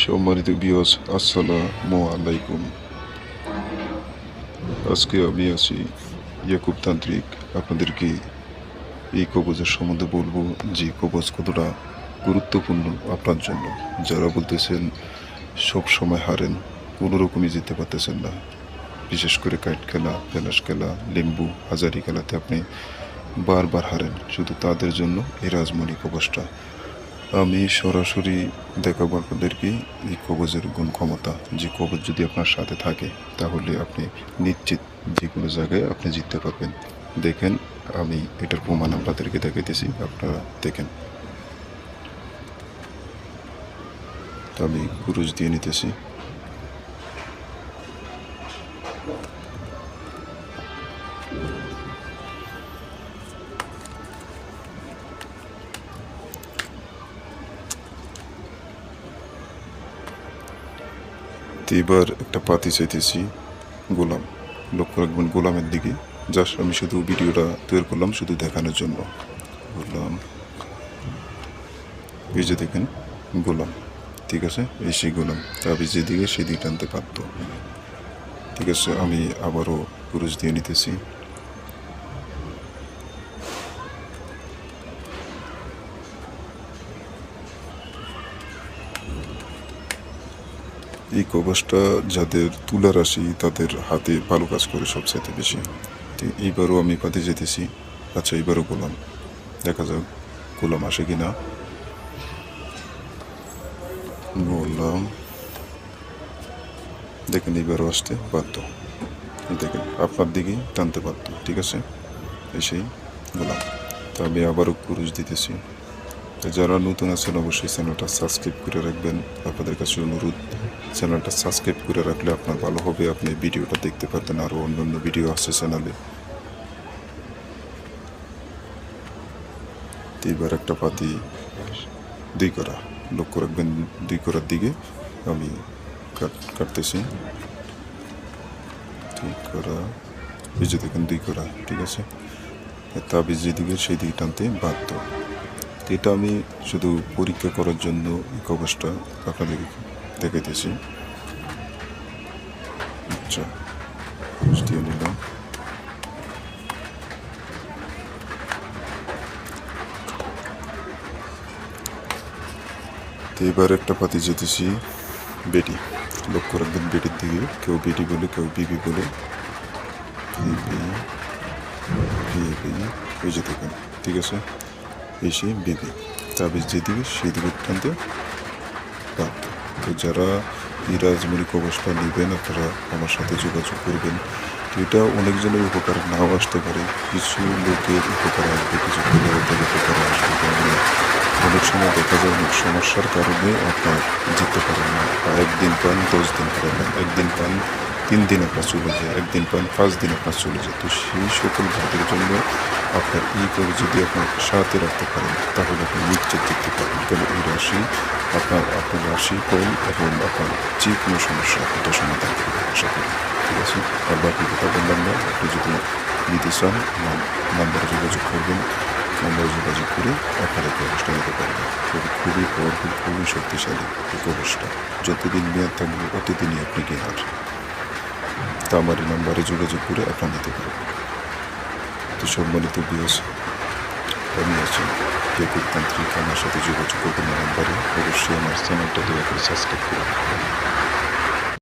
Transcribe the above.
সম্মানিত বিয়স আসসালামু আলাইকুম। আজকে আমি আছি ইয়াকুব তান্ত্রিক। আপনাদেরকে এই কবজের সম্বন্ধে বলব যে কবজ কতটা গুরুত্বপূর্ণ আপনার জন্য। যারা বলতেছেন, সব সময় হারেন, কোনো রকমই যেতে পারতেছেন না। বিশেষ করে কাইট খেলা পেলাস খেলা, লেম্বু, হাজারি খেলাতে আপনি বারবার হারেন। শুধু তাদের জন্য এই রাজমণি কবচটা আমি সরাসরি দেখাবো আপনাদেরকে এই কবজের গুণ ক্ষমতা, যে কবজ যদি আপনার সাথে থাকে, তাহলে আপনি নিশ্চিত যে কোনো জায়গায় আপনি জিততে পারবেন। দেখেন, আমি এটার প্রমাণ আপনাদেরকে দেখাইতেছি, আপনারা দেখেন। আমি কুরুজ দিয়ে নিতেছি। এবার একটা পাতি চাইতেছি গোলাম। লক্ষ্য রাখবেন গোলামের দিকে। জাস্ট আমি শুধু ভিডিওটা তৈরি করলাম, শুধু দেখানোর জন্য। গোলাম। এই যে দেখেন, গোলাম। ঠিক আছে? এই সেই গোলাম। তবে যেদিকে সেদিকে টানতে পারত। ঠিক আছে? আমি আবারও পুরুষ দিয়ে নিতেছি। এই কবচটা যাদের তুলা রাশি তাদের হাতে ভালো কাজ করে সবচাইতে বেশি। এইবারও আমি পাতে যেতেছি। আচ্ছা এইবারও গোলাম। দেখা যাক, গোলাম আসে কি না গোলাম। দেখেন, এইবারও আসতে বাধ্য। দেখেন, আপনার দিকেই টানতে বাধ্য, ঠিক আছে? এসেই গোলাম। তো আমি আবারও পুরুষ দিতেছি। যারা নতুন আছেন, অবশ্যই চ্যানেলটা সাবস্ক্রাইব করে রাখবেন। আপনাদের কাছে অনুরোধ, চ্যানেলটা সাবস্ক্রাইব করে রাখলে আপনার ভালো হবে। আপনি ভিডিওটা দেখতে পারবেন আরও অন্য অন্য ভিডিও আসছে চ্যানেলে। এবার একটা পাতি দুই করা, লক্ষ্য রাখবেন, দুই করার দিকে আমি কাট কাটতেছি। দুই করা, এই যে দেখেন দুই করা, ঠিক আছে? তা তাবিজ যেদিকে সেই দিকে টানতে বাধ্য। এটা আমি শুধু পরীক্ষা করার জন্য এই কবচটা আপনাদের দেখাইতেছি। আচ্ছা দিয়ে নিলাম। এবার একটা পাতি যেতেছি, বেটি। লক্ষ্য রাখবেন বেটির দিকে, কেউ বেটি বলে, কেউ বিবি বলে। এই যে ঠিক আছে? এসে বিবি তাবিজ যেদিকে সেদিকে টানতে বাধ্য। তো যারা এই রাজমণি কবচটা নেবেন, আপনারা আমার সাথে যোগাযোগ করবেন। এটা অনেকজনের উপকার নাও আসতে পারে। কিছু লোকের উপকার আসবে, কিছু পরিবারের উপকার আসবে। কারণ অনেক সময় দেখা যায় অনেক সমস্যার কারণে আপনার যেতে পারেন না। একদিন পান, দশ দিন পারেন না। একদিন পান তিন দিন আপনার চলে যায় একদিন পান পাঁচ দিন আপনার চলে যায় তো সেই সকল ভাতের জন্য আপনার এই করে যদি আপনার সাথে রাখতে পারেন, তাহলে আপনি নিশ্চিত দেখতে পারেন তাহলে এই রাশি আপনার আপনার রাশি কল এবং আপনার যে কোনো সমস্যা এটা সমাধান করবে আশা করি। ঠিক আছে? আর বাকি কথা বললাম না, আপনি যদি নিতে চান নাম্বারে যোগাযোগ করবেন, নাম্বারে যোগাযোগ করে আপনারা কবচটা নিতে পারবেন। খুবই খুবই পাওয়ারফুল খুবই শক্তিশালী এই যতদিন মেয়াদ থাকবে ততদিনই আপনি গেহার তা আমার এই নাম্বারে যোগাযোগ করে আপনার নিতে পারবেন তো সম্মানিত বিএস আমি আছি কেকুর তান্ত্রিক আমার সাথে যোগাযোগ করবেন নাম্বারে। অবশ্যই আমার চ্যানেলটা দয়া করে সাবস্ক্রাইব করে